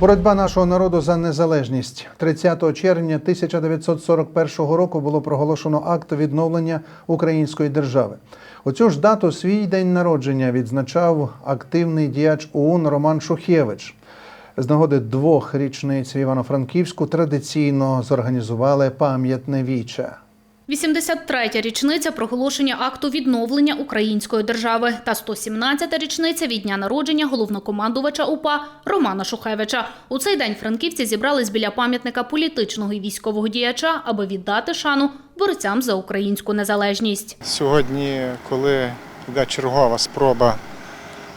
Боротьба нашого народу за незалежність 30 червня 1941 року було проголошено акт відновлення української держави. У цю ж дату свій день народження відзначав активний діяч ОУН Роман Шухевич. З нагоди двох річниць Івано-Франківську традиційно зорганізували пам'ятне віче. 83-я річниця проголошення акту відновлення української держави та 117-та річниця від дня народження головнокомандувача УПА Романа Шухевича. У цей день франківці зібрались біля пам'ятника політичного і військового діяча, аби віддати шану борцям за українську незалежність. Сьогодні, коли йде чергова спроба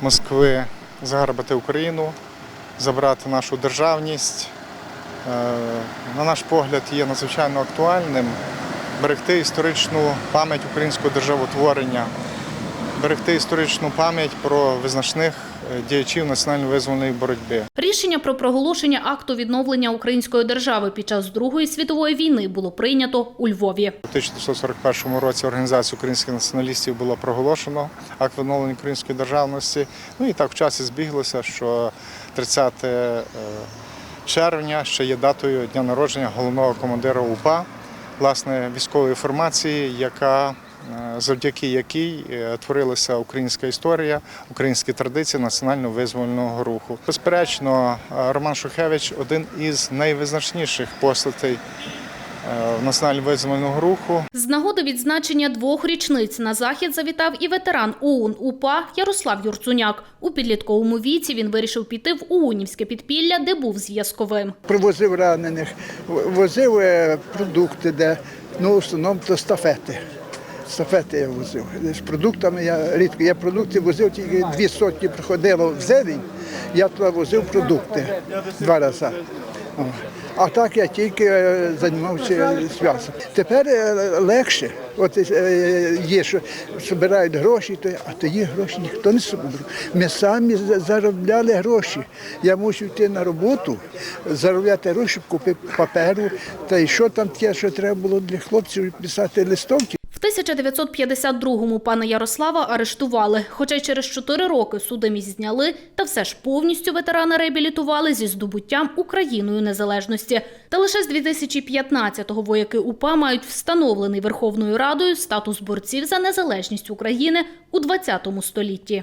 Москви загарбати Україну, забрати нашу державність, е, на наш погляд, є надзвичайно актуальним берегти історичну пам'ять українського державотворення, берегти історичну пам'ять про визначних е, діячів національно-визвольної боротьби. Рішення про проголошення акту відновлення української держави під час Другої світової війни було прийнято у Львові. У 1941 році Організацію українських націоналістів було проголошено акт відновлення української державності. Ну і так в часі збіглося, що 30 е, червня ще є датою дня народження головного командира УПА, власне, військової формації, яка е, завдяки якій е, творилася українська історія, українські традиції національно-визвольного руху. Безперечно, е, Роман Шухевич один із найвизначніших постатей е, національно-визвольного руху. З нагоди відзначення двох річниць на захід завітав і ветеран ОУН УПА Ярослав Юрцуняк. У підлітковому віці він вирішив піти в ОУНівське підпілля, де був зв'язковим. Привозив ранених, возив е, продукти, де ну, в основному то стафети. Стафети я возив. З продуктами я рідко. Я продукти возив, тільки дві сотні приходило в зелень, я туди возив продукти два рази. А так я тільки е, займався зв'язком. Тепер е, легше. От е, є, що збирають гроші, то, а тоді гроші ніхто не збирав. Ми самі заробляли гроші. Я мусив йти на роботу, заробляти гроші, купити паперу, та й що там таке, що треба було для хлопців писати листовки. В 1952-му пана Ярослава арештували, хоча й через чотири роки судимість зняли, та все ж повністю ветерана реабілітували зі здобуттям Україною незалежності. Та лише з 2015-го вояки УПА мають встановлений Верховною Радою статус борців за незалежність України у 20 столітті.